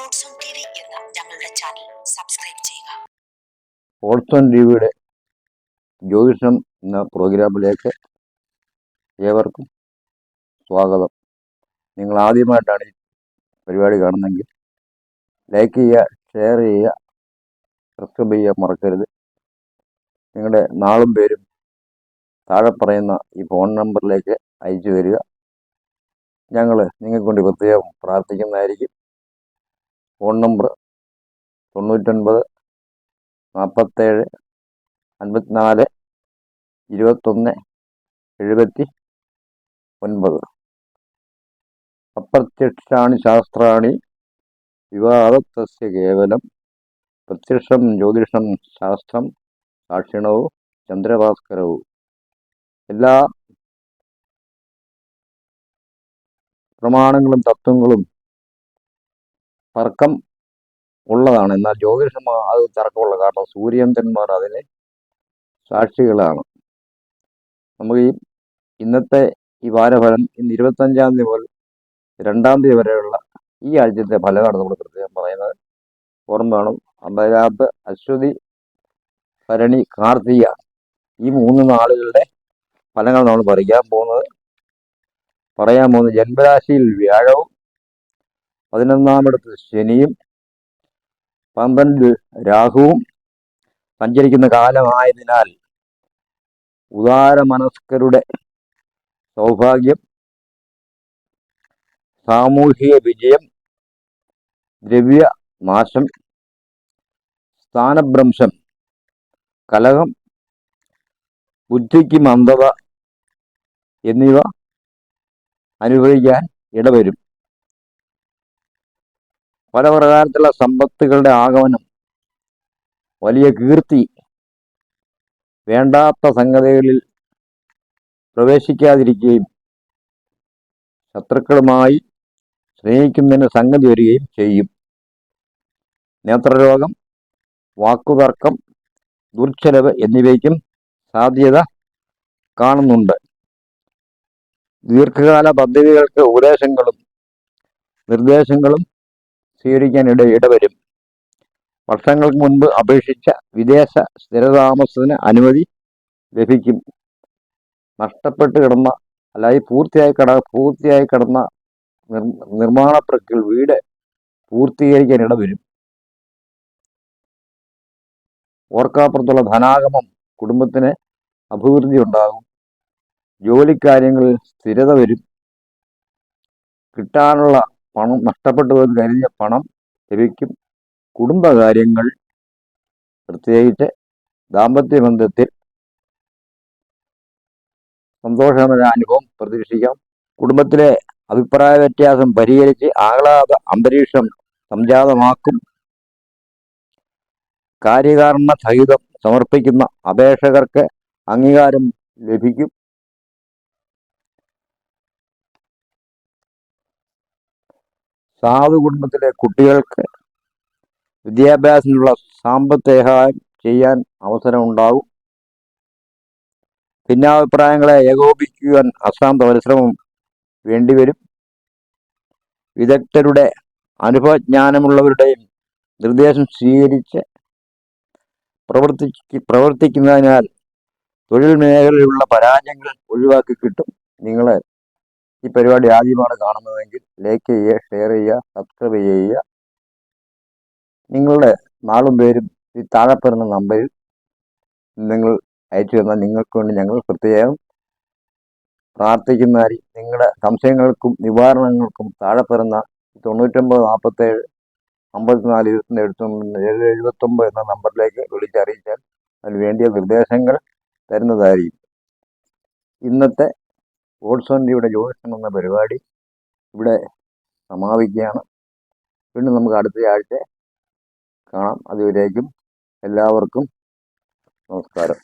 ഓട്സോൺ T V എന്ന ഞങ്ങളുടെ channel subscribe ചെയ്യുക. ഓൾസൺ ടിവിയുടെ ജ്യോതിഷം എന്ന പ്രോഗ്രാമിലേക്ക് ഏവർക്കും സ്വാഗതം. നിങ്ങൾ ആദ്യമായിട്ടാണ് ഈ പരിപാടി കാണുന്നതെങ്കിൽ ലൈക്ക് ചെയ്യുക ഷെയർ ചെയ്യുക സബ്സ്ക്രൈബ് ചെയ്യുക മറക്കരുത്. നിങ്ങളുടെ നാളും പേരും താഴെ പറയുന്ന ഈ ഫോൺ നമ്പറിലേക്ക് അയച്ചു തരിക. ഞങ്ങൾ നിങ്ങൾക്ക് വേണ്ടി പ്രത്യേകം പ്രാർത്ഥിക്കുന്നതായിരിക്കും. ഫോൺ നമ്പർ തൊണ്ണൂറ്റൊൻപത് നാൽപ്പത്തേഴ് അൻപത്തിനാല് ഇരുപത്തൊന്ന് എഴുപത്തി ഒൻപത്. അപ്രത്യക്ഷാണി ശാസ്ത്രാണി വിവാദത്തസ്യ കേവലം പ്രത്യക്ഷം ജ്യോതിഷം ശാസ്ത്രം സാക്ഷിണവും ചന്ദ്രഭാസ്കരവും. എല്ലാ പ്രമാണങ്ങളും തത്വങ്ങളും തർക്കം ഉള്ളതാണ്. എന്നാൽ ജ്യോതിഷം അത് തർക്കമുള്ള. കാരണം സൂര്യചന്ദ്രന്മാർ അതിന് സാക്ഷികളാണ്. നമുക്ക് ഈ ഇന്നത്തെ ഈ വാരഫലം ഇന്ന് ഇരുപത്തഞ്ചാം തീയതി മുതൽ രണ്ടാം തീയതി വരെയുള്ള ഈ ആഴ്ചത്തെ ഫലമാണ് നമ്മൾ പ്രത്യേകം പറയുന്നത്. ഓർമ്മ വേണം. അമ്പരാത്ത് അശ്വതി ഭരണി കാർത്തിക ഈ മൂന്ന് നാളുകളുടെ ഫലങ്ങൾ നമ്മൾ പറയാൻ പോകുന്നത്. പറയാൻ പോകുന്നത് ജന്മരാശിയിൽ വ്യാഴവും പതിനൊന്നാമിടത്ത് ശനിയും പന്ത്രണ്ട് രാഹുവും സഞ്ചരിക്കുന്ന കാലമായതിനാൽ ഉദാര മനസ്കരുടെ സൗഭാഗ്യം സാമൂഹിക വിജയം ദ്രവ്യ നാശം സ്ഥാനഭ്രംശം കലഹം ബുദ്ധിക്ക് മന്ദത എന്നിവ അനുഭവിക്കാൻ ഇടവരും. പല പ്രകാരത്തിലുള്ള സമ്പത്തുകളുടെ ആഗമനം വലിയ കീർത്തി വേണ്ടാത്ത സംഗതികളിൽ പ്രവേശിക്കാതിരിക്കുകയും ശത്രുക്കളുമായി സ്നേഹിക്കുന്നതിന് സംഗതി വരികയും ചെയ്യും. നേത്രരോഗം വാക്കുതർക്കം ദുർച്ചെലവ് എന്നിവയ്ക്കും സാധ്യത കാണുന്നുണ്ട്. ദീർഘകാല പദ്ധതികൾക്ക് ഉപദേശങ്ങളും നിർദ്ദേശങ്ങളും സ്വീകരിക്കാൻ ഇട ഇടവരും. വർഷങ്ങൾക്ക് മുൻപ് അപേക്ഷിച്ച വിദേശ സ്ഥിരതാമസത്തിന് അനുമതി ലഭിക്കും. നഷ്ടപ്പെട്ട് കിടന്ന അല്ലെങ്കിൽ പൂർത്തിയായി കട പൂർത്തിയായി കിടന്ന നിർ നിർമ്മാണ പ്രക്രിയ വീട് പൂർത്തീകരിക്കാൻ ഇടവരും ഓർക്കാപ്പുറത്തുള്ള ധനാഗമം കുടുംബത്തിന് അഭിവൃദ്ധി ഉണ്ടാകും. ജോലിക്കാര്യങ്ങളിൽ സ്ഥിരത വരും. കിട്ടാനുള്ള പണം നഷ്ടപ്പെട്ടു എന്ന് കരുതിയ പണം ലഭിക്കും. കുടുംബകാര്യങ്ങൾ പ്രത്യേകിച്ച് ദാമ്പത്യ ബന്ധത്തിൽ സന്തോഷകരമായ അനുഭവം പ്രതീക്ഷിക്കാം. കുടുംബത്തിലെ അഭിപ്രായ വ്യത്യാസം പരിഹരിച്ച് ആഹ്ലാദ അന്തരീക്ഷം സംജാതമാക്കും. കാര്യകാരണ സഹിതം സമർപ്പിക്കുന്ന അപേക്ഷകർക്ക് അംഗീകാരം ലഭിക്കും. സാധു കുടുംബത്തിലെ കുട്ടികൾക്ക് വിദ്യാഭ്യാസത്തിനുള്ള സാമ്പത്തിക ചെയ്യാൻ അവസരമുണ്ടാവും ഭിന്നാഭിപ്രായങ്ങളെ ഏകോപിക്കുവാൻ അശ്രാന്ത പരിശ്രമം വേണ്ടിവരും. വിദഗ്ധരുടെ അനുഭവജ്ഞാനമുള്ളവരുടെയും നിർദ്ദേശം സ്വീകരിച്ച് പ്രവർത്തി പ്രവർത്തിക്കുന്നതിനാൽ തൊഴിൽ മേഖലയിലുള്ള പരാജയങ്ങൾ ഒഴിവാക്കി കിട്ടും. നിങ്ങൾ ഈ പരിപാടി ആദ്യമാണ് കാണുന്നതെങ്കിൽ ലൈക്ക് ചെയ്യുക ഷെയർ ചെയ്യുക സബ്സ്ക്രൈബ് ചെയ്യുക. നിങ്ങളുടെ നാളും പേരും ഈ താഴെ പറയുന്ന നമ്പറിൽ നിങ്ങൾ അയച്ചു തന്നാൽ നിങ്ങൾക്ക് വേണ്ടി ഞങ്ങൾ പ്രത്യേകം പ്രാർത്ഥിക്കുന്നതായി നിങ്ങളുടെ സംശയങ്ങൾക്കും നിവാരണങ്ങൾക്കും താഴെ പറയുന്ന തൊണ്ണൂറ്റൊമ്പത് നാൽപ്പത്തേഴ് അമ്പത്തിനാല് ഇരുപത്തൊന്ന് എഴുപത്തൊന്ന് ഏഴ് എഴുപത്തൊമ്പത് എന്ന നമ്പറിലേക്ക് വിളിച്ചറിയിച്ചാൽ അതിന് വേണ്ടിയ നിർദ്ദേശങ്ങൾ തരുന്നതായിരിക്കും. ഇന്നത്തെ ഓട്സോണ്ടിയുടെ ജ്യോതിഷം എന്ന പരിപാടി ഇവിടെ സമാപിക്കുകയാണ്. വീണ്ടും നമുക്ക് അടുത്ത ആഴ്ച കാണാം. അതുവരേക്കും എല്ലാവർക്കും നമസ്കാരം.